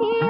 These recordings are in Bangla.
পাখি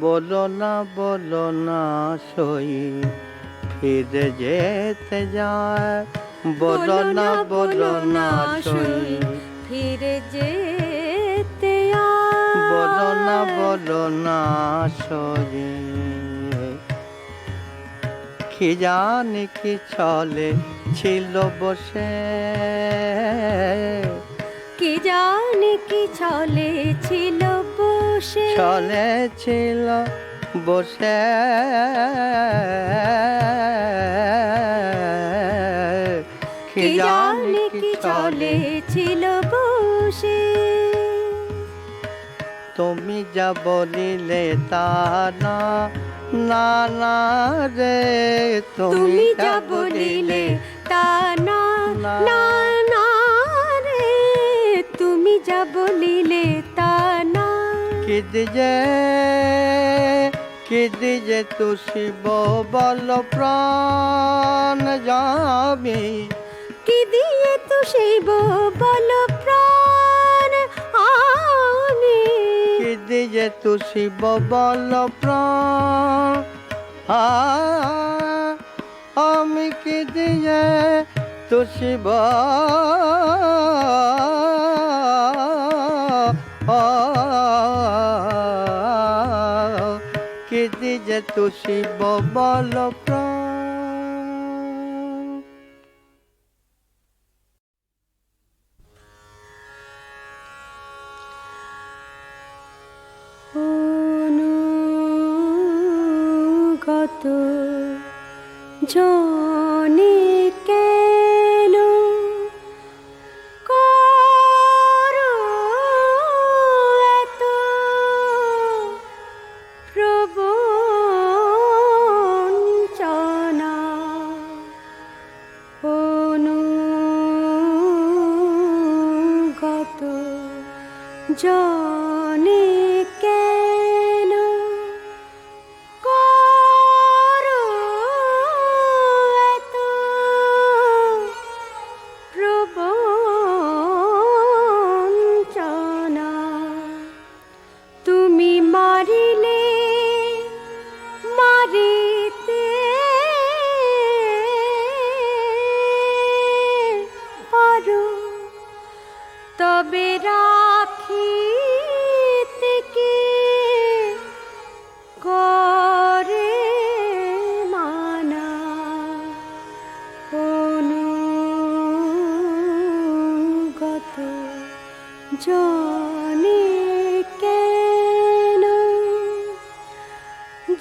বলো না বলো না সই। ফিরে যেতে যায়। বলো না বলো না সই। ফিরে যেতে বলো না বলো না সই। কি জানি কি চলে ছিল বসে। কি জানি কি ছলে ছিল বসে চলে ছিল বসে। কি জানি কি চলে? ছিল বসে? তুমি যা বলিলে তা না না না রে। তুমি যা বলিলে তা না। না। না রে। তুমি যা বলিলে তা কি দিজে কি দিজে তু শিব বল প্রাণ যাবি। কি দিয়ে তো শিব বল প্রাণ আমি কি দিজে তু শিব বল প্রাণ আমি কি দিয়ে তুষিব কি দিয়ে শিব বল জনে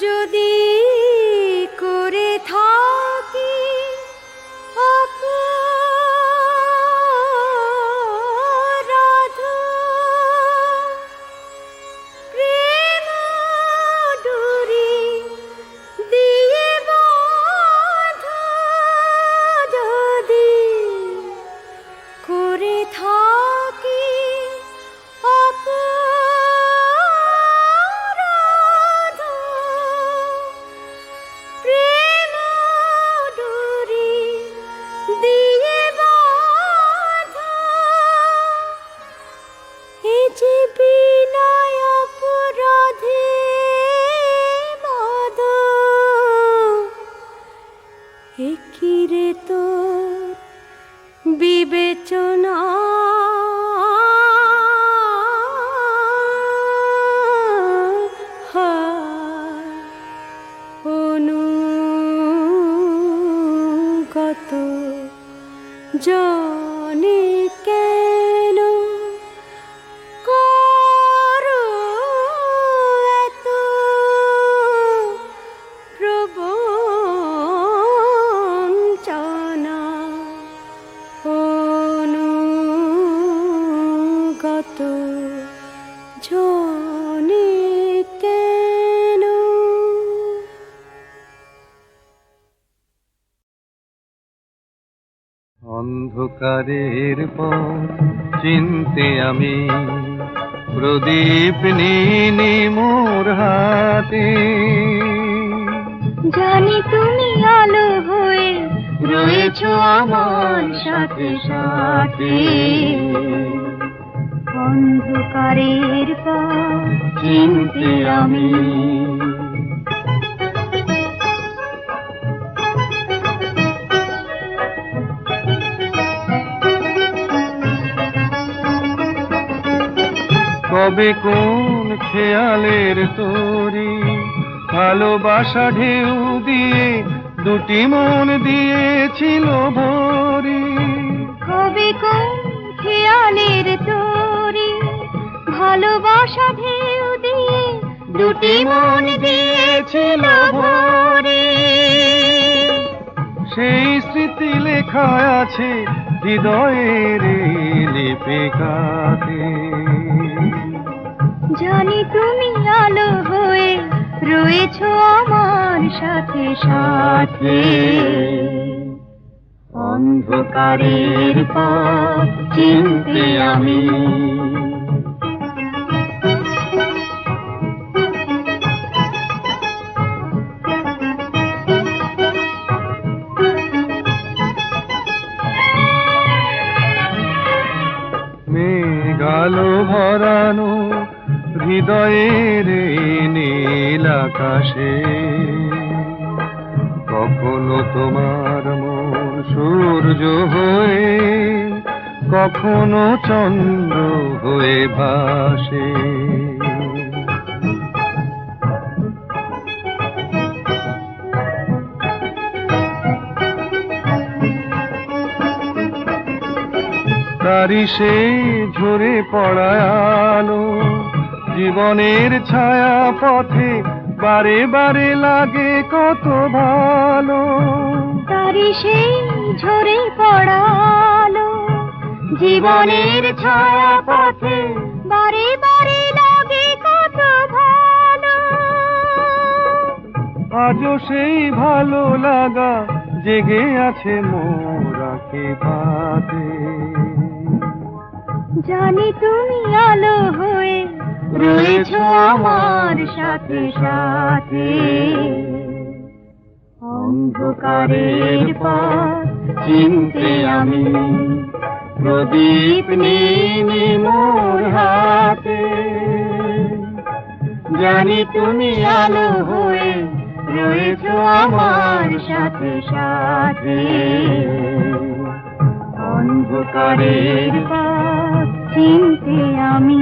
যদি এ কি রে অন্ধকারের পথ চিনতে আমি। প্রদীপ নিনি মোর হাতে। জানি তুমি আলো হয়ে রয়েছ আমার সাথে সাথে। অন্ধকারের পথ চিনতে আমি। কবে কোন খেয়ালের তোরি? ভালোবাসা ঢেউ দিয়ে দুটি মন দিয়েছিল ভরি। কবে কোন খেয়ালের তোরে? ভালোবাসা ঢেউ দিয়ে দুটি মন দিয়েছিল ভরি। সেই স্মৃতি লেখা আছে হৃদয়ের লিপিকাতে জানি তুমি আলো হয়ে রয়েছ আমার সাথে সাথে। অন্ধকারের পথ চিনতে আমি। মেঘালো ভরানো হৃদয়ের নীল আকাশে, কখনো তোমার মন সূর্য হয়ে, কখনো চন্দ্র হয়ে ভাসে। তারি সেই ঝরে পড়া আলো জীবনের ছায়া পথে বারে বারে লাগে কত ভালো। তারি সেই ঝরে পড়ালো। জীবনের ছায়া পথে বারে বারে লাগে কত ভালো। আজও সেই ভালো লাগা জেগে আছে মোরাকে বাদে জানি তুমি আলো হয়ে রয়েছ আমার সাথে সাথে। অন্ধকারের পথ চিনতে আমি প্রদীপ নিয়ে মোর হাতে। জানি তুমি আলো হয়ে রয়েছ আমার সাথে সাথে। অন্ধকারের পথ চিনতে আমি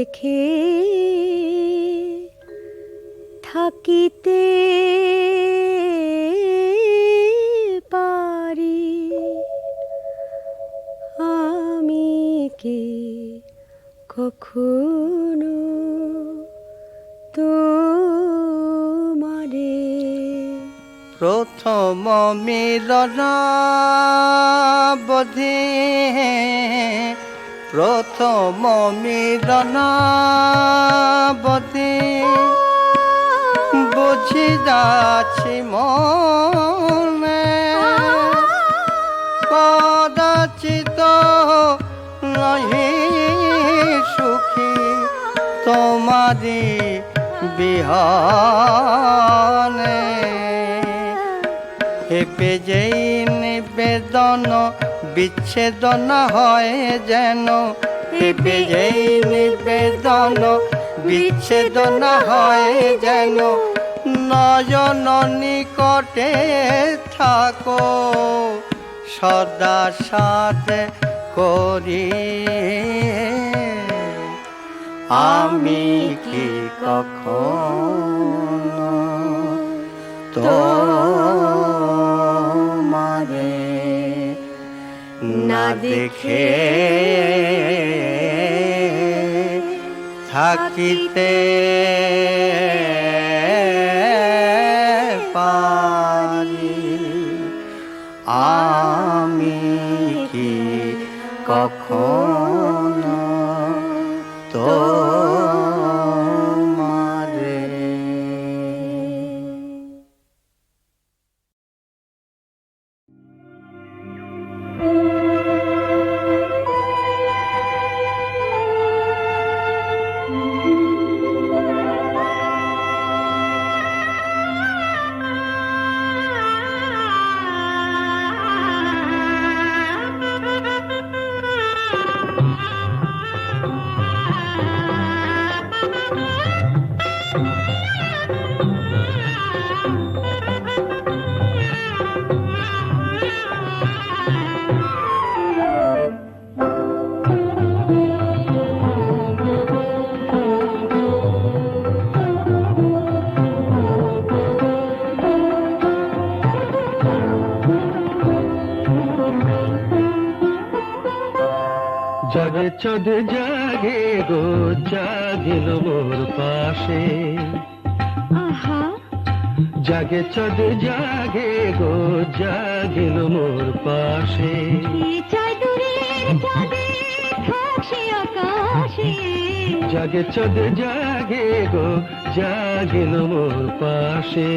দেখে থাকিতে পারি। আমি কি কখনো তোমারে প্রথম মিলন বোধে প্রথম মিলন বোধে বুঝি যাচ্ছি মনে। কদাচিত নহি সুখী তোমারি বিহানে। হেপে যেই নিবেদন বিচ্ছেদন হয় যেন। যেই নিবেদন বিচ্ছেদন হয় যেন। নয়ন নিকটে থাকো, সদা সাথে করি। আমি কি কখনো তোমারে দেখে থাকিতে পারি। আমি কি কখনো চাঁদ জাগে গো জাগিল মোর পাশে। আহা। জাগে চাঁদ জাগে গো জাগিল মোর পাশে। জাগে চাঁদ জাগে গো জাগিল মোর পাশে।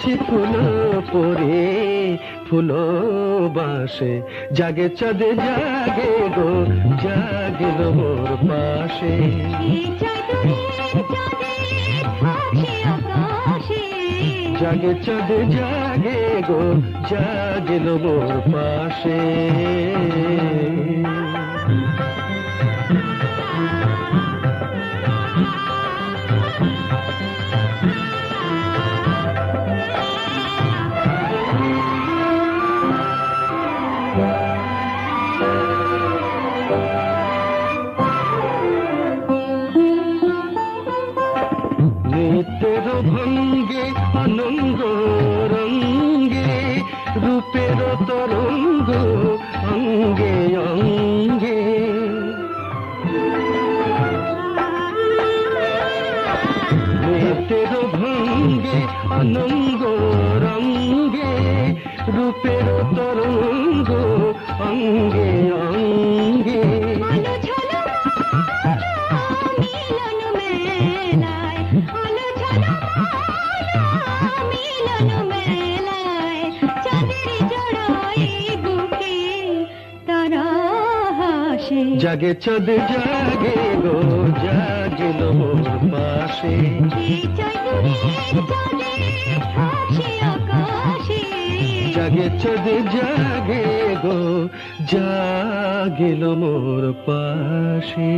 এলে ফুল পরে ফুল বাসে। জাগে চাঁদে জাগে গো জাগিল মোর পাশে। কি চাঁদে জাগে চাঁদে জাগে গো মোর পাশে। রূপের তরঙ্গ অঙ্গে অঙ্গে। জাগে চাঁদ জাগে গো জাগিল মোর পাশে। আকাশে জাগে চাঁদ জাগে গো জাগিল মোর পাশে।